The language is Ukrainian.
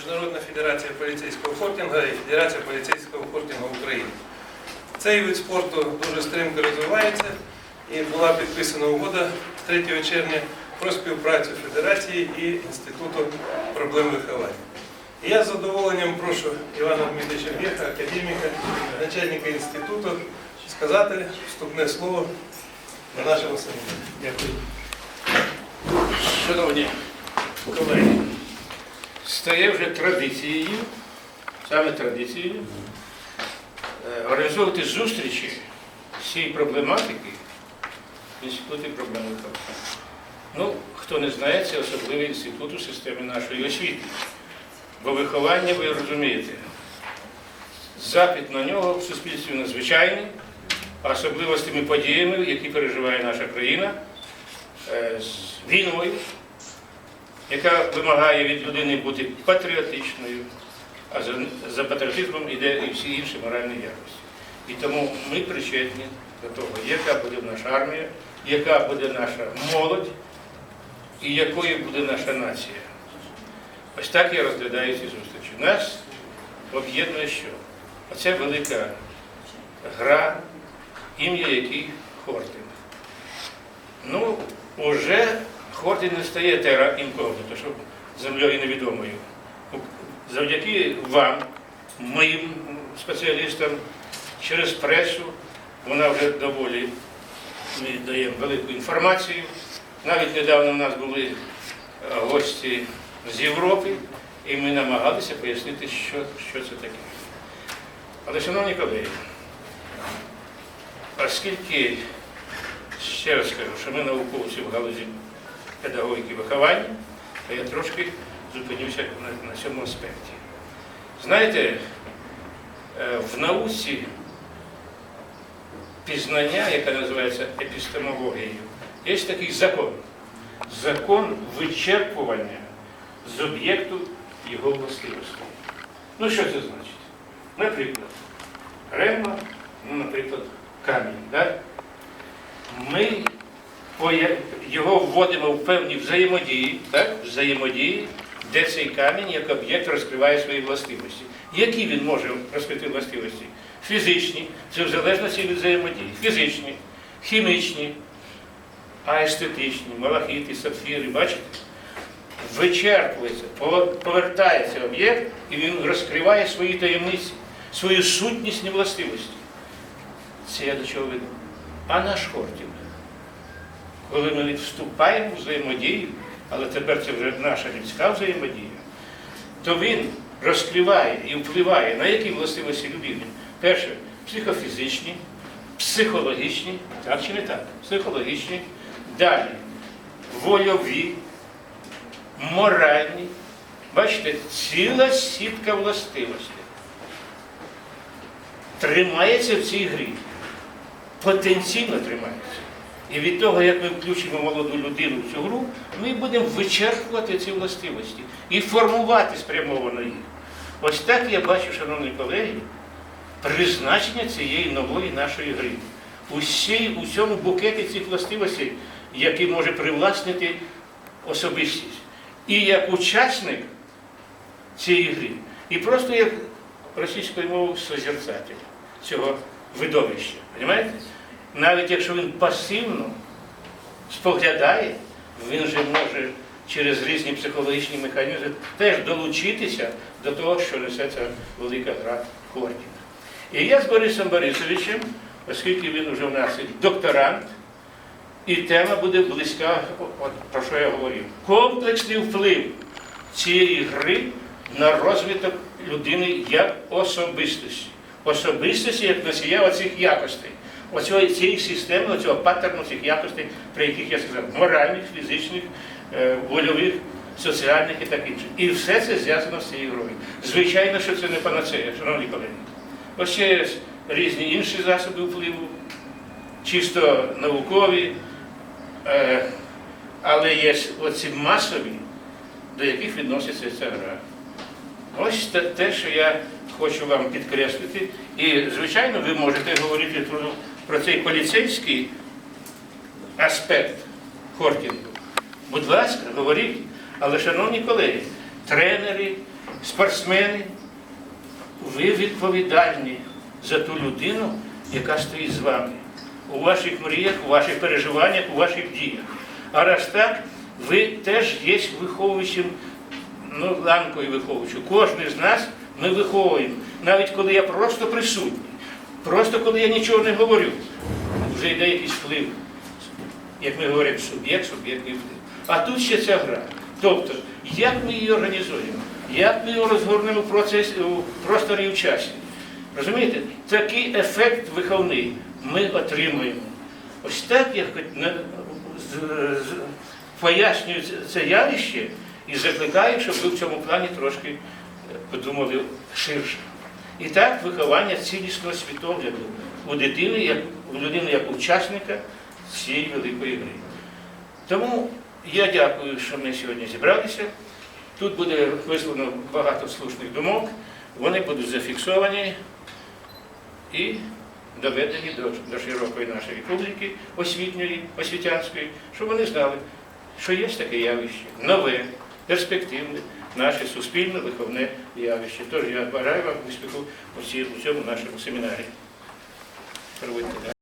Міжнародна федерація поліцейського фортингу і Федерація поліцейського фортингу України. Цей вид спорту дуже стрімко розвивається і була підписана угода 3 червня про співпрацю Федерації і Інституту проблем виховання. І я з задоволенням прошу Івана Дмитровича Геха, академіка, начальника інституту, сказати вступне слово на нашому семінарі. Дякую. Шановні колеги, стає вже традицією, саме традицією, е, організовувати зустрічі з цієї проблематики в інституті проблем. Ну, хто не знає, це особливий інститут у системі нашої освіти. Бо виховання, ви розумієте, запит на нього в суспільстві надзвичайний, а особливо з тими подіями, які переживає наша країна е, з війною, яка вимагає від людини бути патріотичною, а за, патріотизмом йде і всі інші моральні якості. І тому ми причетні до того, яка буде наша армія, яка буде наша молодь і якою буде наша нація. Ось так я розглядаю ці зустрічі. Нас об'єднує що? Оце велика гра, ім'я який Хортин. Ну, уже Хортин не стає тера інкогніто, щоб землею невідомою. Завдяки вам, моїм спеціалістам, через пресу, вона вже доволі даємо велику інформацію. Навіть недавно в нас були е, гості з Європи, і ми намагалися пояснити, що, що це таке. Але, шановні колеги, оскільки ще раз скажу, що ми науковці в галузі педагогіки виховання, то я трошки зупинюся на, на цьому аспекті. Знаєте, е, в науці пізнання, яке називається епістемологією, є такий закон. Закон вичерпування з об'єкту його властивостей. Ну, що це значить? Наприклад, ремма, ну, наприклад, камінь. Да? Ми його вводимо в певні взаємодії, так? взаємодії, де цей камінь як об'єкт розкриває свої властивості. Які він може розкрити властивості? Фізичні, це в залежності від взаємодії. Фізичні, хімічні, а естетичні, малахіти, сапфіри, бачите? Вичерпується, повертається об'єкт, і він розкриває свої таємниці, свою сутнісні властивості. Це я до чого веду. А наш Хортів, коли ми вступаємо в взаємодію, але тепер це вже наша людська взаємодія, то він розкриває і впливає на які властивості людини. Перше, психофізичні, психологічні, так чи не так? Психологічні, далі вольові, моральні. Бачите, ціла сітка властивостей тримається в цій грі. Потенційно тримається. І від того, як ми включимо молоду людину в цю гру, ми будемо вичерпувати ці властивості і формувати спрямовано їх. Ось так я бачу, шановні колеги, призначення цієї нової нашої гри. Усій, у цьому букеті цих властивостей, які може привласнити особистість. І як учасник цієї гри, і просто як російською мовою созерцатель цього видовища. Понимаєте? Навіть якщо він пасивно споглядає, він же може через різні психологічні механізми теж долучитися до того, що несе ця велика гра Хортіна. І я з Борисом Борисовичем, оскільки він вже в нас докторант, і тема буде близька, от про що я говорив. Комплексний вплив цієї гри на розвиток людини як особистості. Особистості як носія оцих якостей. Оцього, цієї системи, оцього паттерну цих якостей, про яких я сказав, моральних, фізичних, е, вольових, соціальних і так інше. І все це зв'язано з цією грою. Звичайно, що це не панацея, шановні колеги. Ось ще є різні інші засоби впливу, чисто наукові, е, але є оці масові, до яких відноситься ця гра. Ось те- що я хочу вам підкреслити. І, звичайно, ви можете говорити про, про цей поліцейський аспект хортінгу. Будь ласка, говоріть. Але, шановні колеги, тренери спортсмени, ви відповідальні за ту людину, яка стоїть з вами у ваших мріях, у ваших переживаннях, у ваших діях. А раз так, ви теж є виховуючим, ну, ланкою виховуючим. Кожен з нас ми виховуємо, навіть коли я просто присутній, просто коли я нічого не говорю, вже йде якийсь вплив, як ми говоримо, суб'єкт, суб'єктний вплив. А тут ще ця гра. Тобто, як ми її організуємо, як ми її розгорнемо в, процесі, у просторі в часі. Розумієте, такий ефект виховний ми отримуємо. Ось так я пояснюю це- це явище і закликаю, щоб ви в цьому плані трошки е, подумали ширше. І так, виховання цілісного світогляду у дитини, як у людини як учасника цієї великої гри. Тому я дякую, що ми сьогодні зібралися. Тут буде висловлено багато слушних думок, вони будуть зафіксовані і доведені до, до широкої нашої публіки освітньої, освітянської, щоб вони знали, що є таке явище, нове, перспективне, наше суспільне виховне явище. Тож я бажаю вам успіху у цьому нашому семінарі. Проводьте.